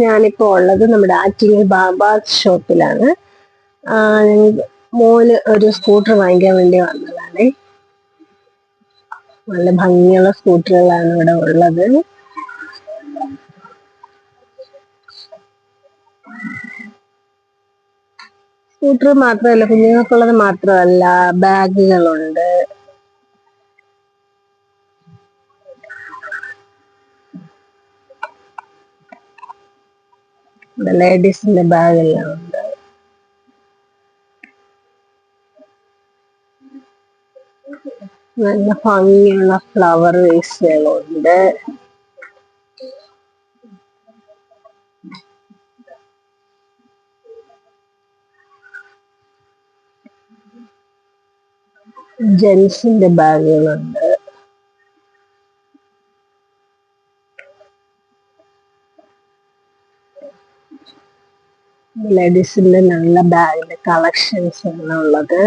ഞാനിപ്പോ ഉള്ളത് നമ്മുടെ ആറ്റിങ്ങൽ ബാബാസ് ഷോപ്പിലാണ്. മോന് ഒരു സ്കൂട്ടർ വാങ്ങിക്കാൻ വേണ്ടി വന്നതാണ്. നല്ല ഭംഗിയുള്ള സ്കൂട്ടറുകളാണ് ഇവിടെ ഉള്ളത്. സ്കൂട്ടർ മാത്രമല്ല കുഞ്ഞുങ്ങൾക്കുള്ളത് മാത്രമല്ല ബാഗുകളുണ്ട്. ലേഡീസിന്റെ ബാഗെല്ലാം ഉണ്ട് നല്ല ഭംഗിയുള്ള ഫ്ലവർ വേസ്റ്റുകളുണ്ട് ജെൻസിന്റെ ബാഗുകളുണ്ട് ലേഡീസിന്റെ നല്ല ബാഗിന്റെ കളക്ഷൻസ് ആണ് ഉള്ളത്.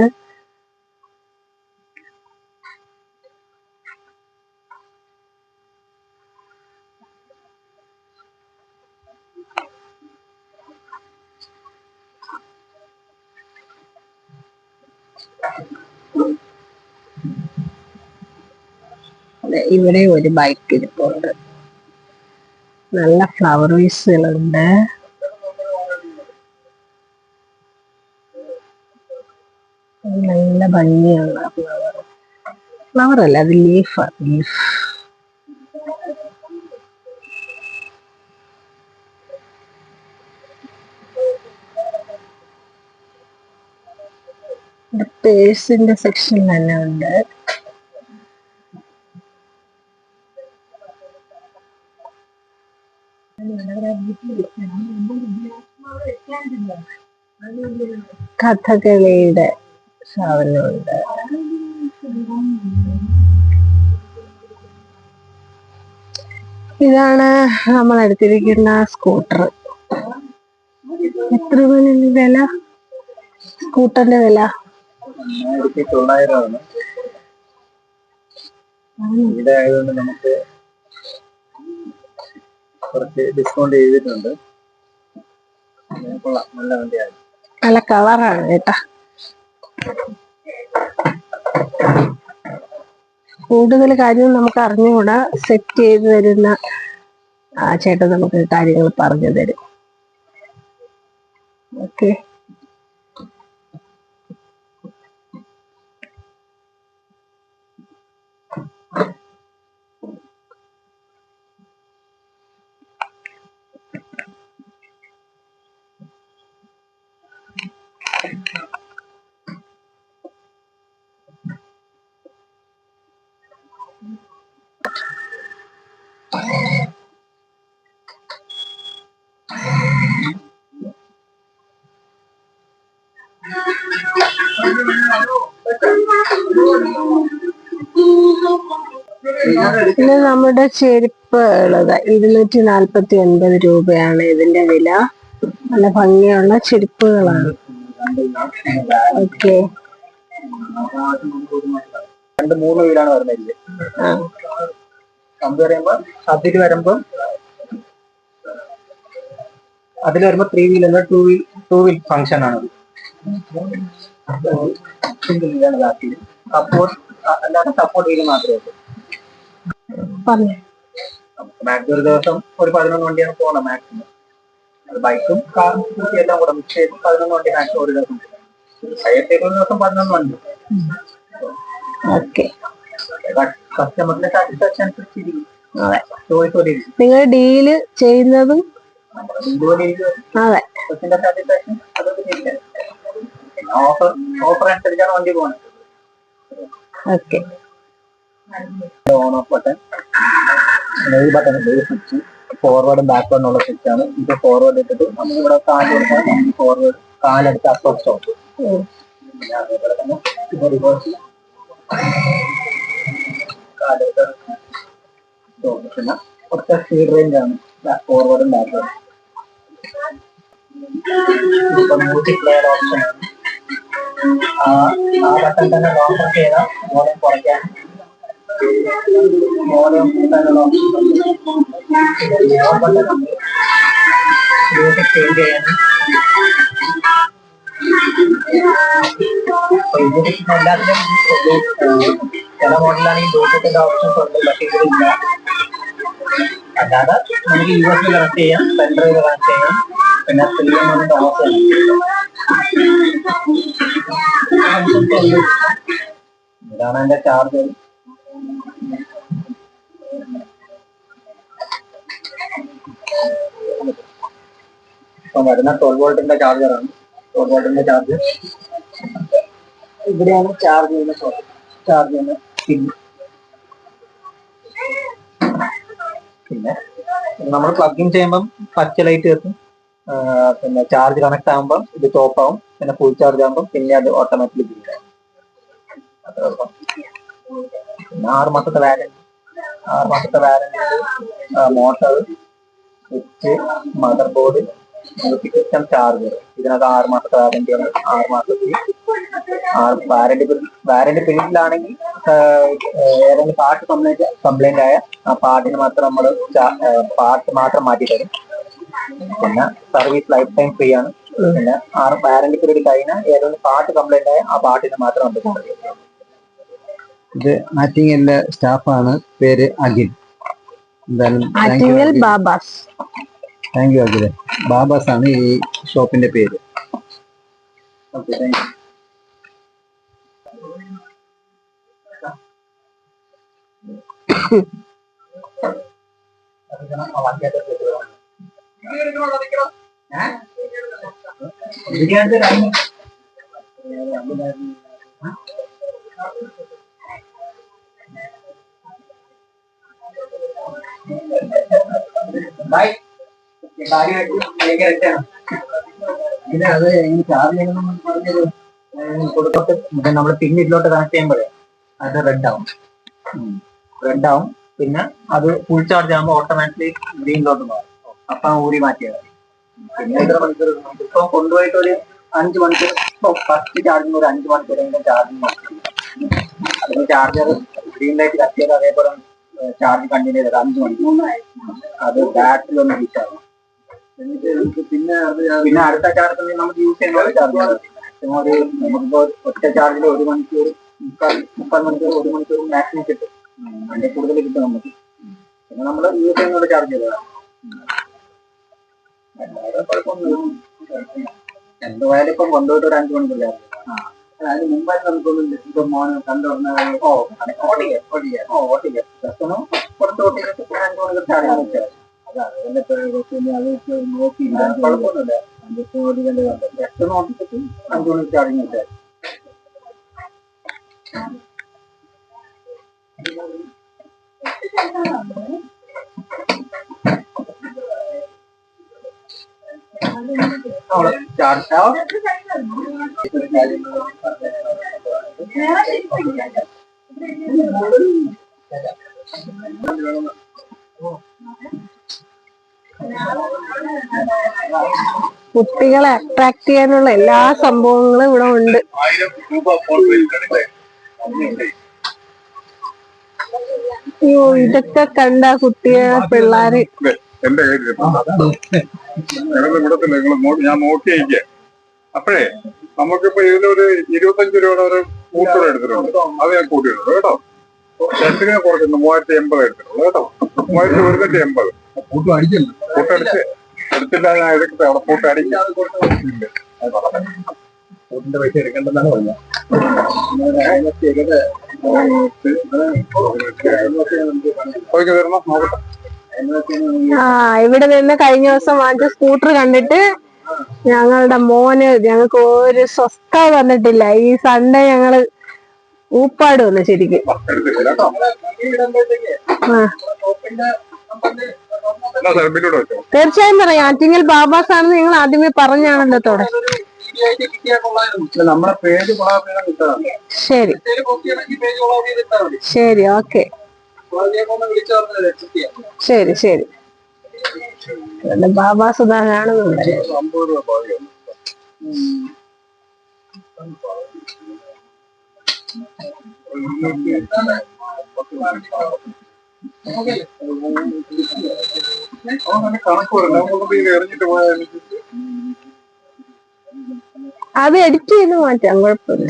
ഇവിടെ ഒരു ബൈക്ക് ഇരിപ്പുണ്ട്. നല്ല ഫ്ലവർ വേസുകളുണ്ട് നല്ല ഭംഗിയുള്ള ഫ്ലവർ ഫ്ലവർ അല്ല അത് ലീഫ് ലീഫ് പേഴ്സിന്റെ സെക്ഷൻ തന്നെ ഉണ്ട്. കഥകളിയുടെ സാധനമുണ്ട് ഇതാണ് നമ്മൾ എടുത്തിരിക്കുന്ന സ്കൂട്ടർ. എത്ര രൂപയാണ് വില? സ്കൂട്ടറിന്റെ വില? നമുക്ക് കുറച്ച് ഡിസ്കൗണ്ട് ചെയ്തിട്ടുണ്ട്. നല്ല വണ്ടിയാണ് നല്ല കളറാണ് കേട്ടാ. കൂടുതൽ കാര്യം നമുക്ക് അറിഞ്ഞുകൂടാ. സെറ്റ് ചെയ്ത് തരുന്ന ആ ചേട്ടൻ നമുക്ക് കാര്യങ്ങൾ പറഞ്ഞു തരും. ഓക്കെ പിന്നെ നമ്മുടെ ചെരുപ്പുകളത് ഇരുന്നൂറ്റി നാൽപ്പത്തി ഒൻപത് രൂപയാണ് ഇതിന്റെ വില. നല്ല ഭംഗിയുള്ള ചെരുപ്പുകളാണ്. ഓക്കെ രണ്ട് മൂന്ന് വീലാണ് വരുന്നത് ഇതിൽ. ചെയ്യുമ്പോൾ അതിൽ വരുമ്പോ അതിൽ വരുമ്പോ ത്രീ വീൽ അല്ല two wheel two wheel function ആണ് സിംഗിൾ വീലാണ് ബാക്കിൽ സപ്പോർട്ട് അല്ലാതെ സപ്പോർട്ട് വീൽ മാത്രമേ ഉള്ളൂ. പറഞ്ഞു. മാക്സിമം ഒരു ദിവസം ഒരു പതിനൊന്ന് വണ്ടിയാണ് പോകുന്നത് മാക്സിമം ബൈക്കും കാറും സ്കൂട്ടി എല്ലാം കൂടെ മിക്സ് ചെയ്ത് പതിനൊന്ന് വണ്ടി മാക്സിമം ഒരു ദിവസം ഹയത്തേക്ക് ഒരു ദിവസം പതിനൊന്ന് വണ്ടി. ഓക്കെ. കസ്റ്റമറിന്റെ സാറ്റിസ്ഫാക്ഷൻ അനുസരിച്ചിരിക്കും നിങ്ങൾ ഡീൽ ചെയ്യുന്നതും അതെ. ഓഫർ ഓഫർ അനുസരിച്ചാണ് വണ്ടി പോകുന്നത് ഓക്കെ. ഓൺ ഓഫ് ബട്ടൺ ഈ ബട്ടൺ സ്വിച്ച് ഫോർവേഡും ബാക്ക്വേർഡും ഉള്ള സ്വിച്ച് ആണ്. ഇത് ഫോർവേഡ് ഇട്ടിട്ട് നമുക്ക് ഇവിടെ കാൽ കൊടുത്താൽ ഫോർവേഡ് കാലെടുത്ത് പിന്നെ അതേപോലെ തന്നെ ഇത് റിവേഴ്സ് കാലെടുത്ത് സ്റ്റോപ്പ് പിന്നെ കുറച്ച് സ്പീഡ് റേഞ്ച് ആണ് ഫോർവേഡും ബാക്ക്വേർഡും ഓപ്ഷൻ ആണ്. ആ ബട്ടൺ തന്നെ ലോക്കർ ചെയ്താൽ കുറയ്ക്കാൻ ഉണ്ട് മ്യൂസിക് ചേഞ്ച് ഒരു, ഏഹ്, ചില മോഡലാണെങ്കിൽ ബ്ലൂടൂത്തിന്റെ ഓപ്ഷൻസ് ഉണ്ട് പക്ഷേ ഇതിലില്ല അല്ലാതെ നമുക്ക് യു എസ് കണക്ട് ചെയ്യാം സെൻട്രൽ കണക്ട് ചെയ്യാം പിന്നെ സ്ത്രീയും എമ്മിന്റെ ഓഫ് ഇതാണ് എന്റെ ചാർജർ ഇപ്പൊ വരുന്ന ട്വൽവ് വോൾട്ടിന്റെ ചാർജറാണ് ട്വൽവ് വോൾട്ടിന്റെ ചാർജർ ഇവിടെയാണ് ചാർജ് ചെയ്യുന്ന ചാർജ് ചെയ്യുന്ന പിൻ പിന്നെ നമ്മൾ പ്ലഗ് ഇൻ ചെയ്യുമ്പം പച്ച ലൈറ്റ് കത്തും. പിന്നെ ചാർജ് കണക്ട് ആകുമ്പോൾ ഇത് ടോപ്പ് ആവും. പിന്നെ ഫുൾ ചാർജ് ആകുമ്പോൾ പിന്നെ അത് ഓട്ടോമാറ്റിക്കലി ബില്ല് പിന്നെ ആറ് മാസത്തെ വാരണ്ടി ആറ് മാസത്തെ warranty motor switch mother board system charger ഇതിനകത്ത് ആറ് മാസത്തെ വാറന്റി ആണ്. ആറ് മാസത്തിൽ. ആറ് വാറന്റി വാരണ്ടി പീരീഡിലാണെങ്കിൽ ഏതെങ്കിലും പാർട്ട് കംപ്ലൈന്റ് കംപ്ലൈന്റ് ആയ ആ പാർട്ടിന് മാത്രം നമ്മൾ പാർട്ട് മാത്രം മാറ്റി തരും. പിന്നെ സർവീസ് ലൈഫ് ടൈം ഫ്രീ ആണ്. പിന്നെ ആറ് വാറന്റി പീരീഡ് കഴിഞ്ഞാൽ ഏതെങ്കിലും പാർട്ട് കംപ്ലൈന്റ് ആയ ആ പാർട്ടിന് മാത്രം നമ്മൾ സർവീസ് ഇത് ആറ്റിങ്ങലിലെ സ്റ്റാഫാണ് പേര് അഖിൽ. എന്തായാലും ബാബാസ്. താങ്ക് യു അഖിലെ ബാബാസ് ആണ് ഈ ഷോപ്പിന്റെ പേര്. ഓക്കെ രസമാണ് പിന്നെ അത് ഈ ചാർജ് പറഞ്ഞത് കൊടുത്തോട്ട് നമ്മൾ പിൻ ഇതിലോട്ട് കണക്ട് ചെയ്യുമ്പോഴേ അത് റെഡ് ആവും. റെഡ് ആവും. പിന്നെ അത് ഫുൾ ചാർജ് ആകുമ്പോൾ ഓട്ടോമാറ്റിക്കലി ഗ്രീനിലോട്ട് മാറും. അപ്പൊ ഊരി മാറ്റിയാൽ പിന്നെ എത്ര മണിക്കൂർ ഇപ്പൊ കൊണ്ടുപോയിട്ട് ഒരു അഞ്ച് മണിക്കൂർ ഫസ്റ്റ് ചാർജിങ് ഒരു അഞ്ച് മണിക്കൂർ ചാർജിങ് അതിന് ചാർജർ ഗ്രീൻ ലൈറ്റ് കത്തിയത് അതേപോലെ ചാർജ് കണ്ടിന്യൂ ചെയ്തത് അഞ്ച് മണിക്കൂർ. അത് ബാറ്ററി ഒന്ന് ഹീറ്റ് ആവും പിന്നെ പിന്നെ അടുത്ത ചാർജ് നമുക്ക് യൂസ് ചെയ്യുന്ന ചാർജ് ഒരു നമുക്കിപ്പോ ഒറ്റ ചാർജിൽ ഒരു മണിക്കൂർ മുക്കാൽ മണിക്കൂർ ഒരു മണിക്കൂർ മാക്സിമം കിട്ടും അതിന്റെ കൂടുതൽ കിട്ടും നമുക്ക് പിന്നെ നമ്മൾ യൂസ് ചെയ്യുന്ന ചാർജ് ചെയ്തതാണ് അല്ലാതെ കുഴപ്പമൊന്നുമില്ല എന്തുപോയാലും ഇപ്പം കൊണ്ടുപോയിട്ട് ഒരു അഞ്ചു മണിക്കൂർ ചാർജ് അതിന് മുമ്പായിട്ട് നമുക്കൊന്നും ഇപ്പൊ മോന് കണ്ടുവന്ന ഓ ഓട്ടിക്ക ഓട്ടിക്ക ഓ ഓട്ടിക്ക ജസ്റ്റ് ഒന്ന് കുറച്ച് പിന്നെ അഞ്ചു മണിക്കൂർ ചാർജ് അഞ്ചു ചാർജിങ് വെച്ചാൽ ചാർജ് കുട്ടികളെ അട്രാക്ട് ചെയ്യാനുള്ള എല്ലാ സംഭവങ്ങളും ഇവിടെ ഉണ്ട്. അയ്യോ ഇതൊക്കെ കണ്ട കുട്ടിയെ പിള്ളേര്. എന്റെ നിങ്ങൾ ഞാൻ അപ്പോഴേ നമുക്കിപ്പോ ഇതിലൊരു ഇരുപത്തഞ്ച് രൂപയുടെ ഒരു കൂട്ടുകൂടെ എടുത്തിട്ടുണ്ട്. അത് ഞാൻ കൂട്ടിയിട്ടുണ്ട് കേട്ടോ. രണ്ടിനെ കുറയ്ക്കുന്നു മൂവായിരത്തി എൺപത് എടുത്തിട്ടുള്ളൂ കേട്ടോ. മൂവായിരത്തി ഒരുന്നൂറ്റി എൺപത്. കൂട്ടടിച്ച് എടുത്തില്ല ഞാൻ എടുക്കട്ടെ അവിടെ കൂട്ട് അടിക്കും ഇല്ല. കൂട്ടിന്റെ പൈസ എടുക്കണ്ടെന്നാണ് പറഞ്ഞത്. നോക്കട്ടെ. ആ ഇവിടെ നിന്ന് കഴിഞ്ഞ ദിവസം വാങ്ങിച്ച സ്കൂട്ടർ കണ്ടിട്ട് ഞങ്ങളുടെ മോന് ഞങ്ങൾക്ക് ഒരു സ്വസ്ഥ വന്നിട്ടില്ല ഈ സൺഡേ ഞങ്ങൾ ഊപ്പാട് വന്നു ശരിക്കും. ആ. തീർച്ചയായും പറയാം ആറ്റിങ്ങൽ ബാബാസ് ആണെന്ന് നിങ്ങൾ ആദ്യമേ പറഞ്ഞാണല്ലോ ചെയ്താൽ ശരി. ശരി ഓക്കെ. ശരി ശരി. ബാബാ സുധാ കാണുന്നുണ്ട് Thank രൂപ അത് എഡിറ്റ് ചെയ്ത് മാറ്റാം കുഴപ്പമില്ല.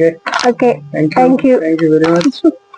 Okay. Okay. Thank you. Thank you. Thank you very much.